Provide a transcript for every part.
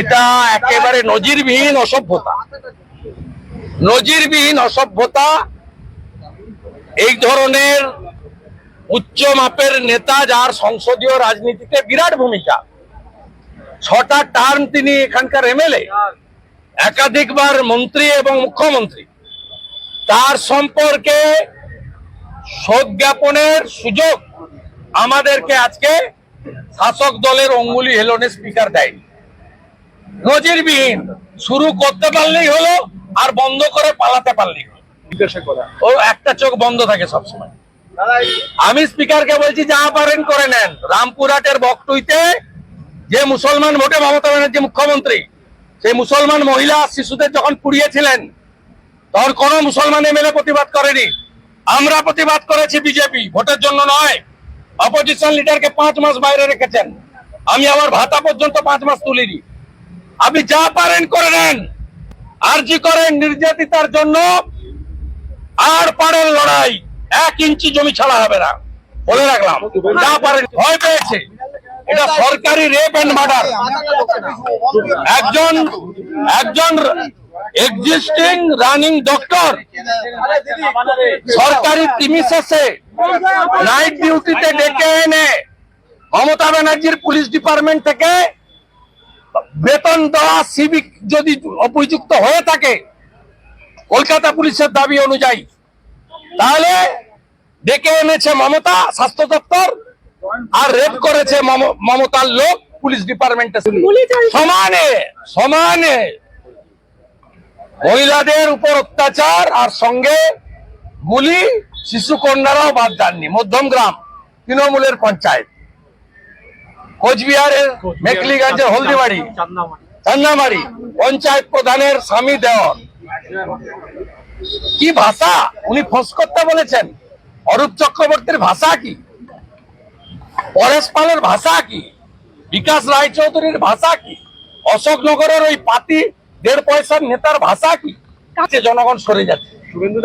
এটা একেবারে নজিরবিহীন অসভ্যতা। নজিরবিহীন অসভ্যতা এই ধরনের উচ্চ মাপের নেতা যার সংসদীয় রাজনীতিতে বিরাট ভূমিকা। ছটা টার্ম তিনি এখানকার এমএলএ একাধিকবার মন্ত্রী এবং মুখ্যমন্ত্রী। তার সম্পর্কে শোক জ্ঞাপনের সুযোগ আমাদেরকে আজকে শাসক দলের অঙ্গুলি হেলনে স্পিকার দেয়নি। নজিরবিহীন। শুরু করতে পারলেই হলো আর বন্ধ করে পালাতে পারলেই হলো। ও একটা চোখ বন্ধ থাকে সবসময়। আমি স্পিকারকে বলছি যা পারেন করে নেন। রামপুরহাটের বকটুইতে যে মুসলমান ভোটে মমতা ব্যানার্জি মুখ্যমন্ত্রী সেই মুসলমান মহিলা শিশুদের যখন পুড়িয়েছিলেন তখন কোন মুসলমান এমএলএ প্রতিবাদ করেনি। আমরা প্রতিবাদ করেছি বিজেপি ভোটের জন্য নয়। অপোজিশন লিডারকে পাঁচ মাস বাইরে রেখেছেন। আমি আমার ভাতা পর্যন্ত পাঁচ মাস তুলিনি। আপনি যা পারেন করে নেন। আরজি করেন নির্যাতিতার জন্য। আর পারের লড়াই। এক ইঞ্চি জমি ছাড়া হবে না। বলে রাখলাম, যা পারেন ভয় পেয়েছে। এটা সরকারি রেপ এন্ড মার্ডার একজন একজন এক্সিস্টিং রানিং ডক্টর সরকারি প্রিমিসেসে নাইট ডিউটিতে ডেকে এনে মমতা ব্যানার্জির পুলিশ ডিপার্টমেন্ট থেকে বেতন দেওয়া সিভিক যদি অভিযুক্ত হয়ে থাকে কলকাতা পুলিশের দাবি অনুযায়ী তাহলে ডেকে এনেছে মমতা স্বাস্থ্য দপ্তর আর রেপ করেছে মমতার লোক পুলিশ ডিপার্টমেন্টে সমানে সমানে মহিলাদের উপর অত্যাচার আর সঙ্গে গুলি শিশু কন্যারাও বাদ যাননি মধ্যমগ্রাম তৃণমূলের পঞ্চায়েত। কোচবিহারের মেকলিগঞ্জের হলদিবাড়ি। চান্নামারি পঞ্চায়েত প্রধানের স্বামী দেওয়ার কি ভাষা? উনি ফোঁস করতে বলেছেন। অরূপ চক্রবর্তীর ভাষা কি? পরেশ পালের ভাষা কি? বিকাশ রায়চৌধুরীর ভাষা কি? অশোকনগরের ওই পাতি দেড় পয়সার নেতার ভাষা কি? কাছে জনগণ সরে যাচ্ছে।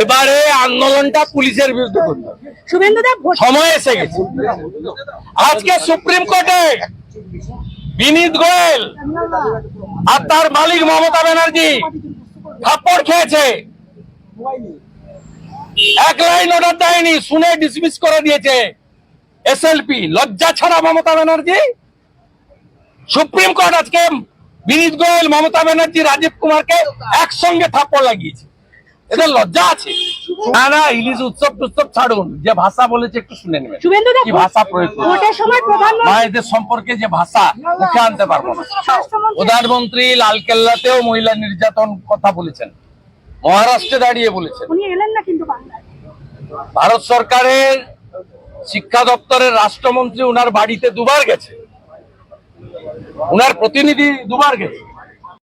এবারে আন্দোলনটা পুলিশের বিরুদ্ধে ভোট সময় এসে গেছে। আজকে সুপ্রিম কোর্টে বিনীত গোয়েল আর তার মালিক মমতা ব্যানার্জি থাপ্পড় খেয়েছে। এক লাইন অর্ডার দেয়নি শুনে ডিসমিস করে দিয়েছে এস এসএলপি লজ্জা ছাড়া মমতা ব্যানার্জি। সুপ্রিম কোর্ট আজকে বিনীত গোয়েল মমতা ব্যানার্জি রাজীব কুমারকে একসঙ্গে থাপ্পড় লাগিয়েছে। এদের লজ্জা আছে। না না ইলিশ উৎসব টুৎসব ছাড়ুন যে ভাষা বলেছে একটু শুনে নেবেন। কি ভাষা প্রয়োগ প্রধানমন্ত্রী সম্পর্কে যে ভাষা মুখে আনতে পারব না। প্রধানমন্ত্রী লালকেল্লাতেও মহিলা নির্যাতন কথা বলেছেন। মহারাষ্ট্রে দাঁড়িয়ে বলেছেন। উনি এলেন না কিন্তু ভারত সরকারের শিক্ষা দপ্তরের রাষ্ট্রমন্ত্রী উনার বাড়িতে দুবার গেছে। উনার প্রতিনিধি দুবার গেছে।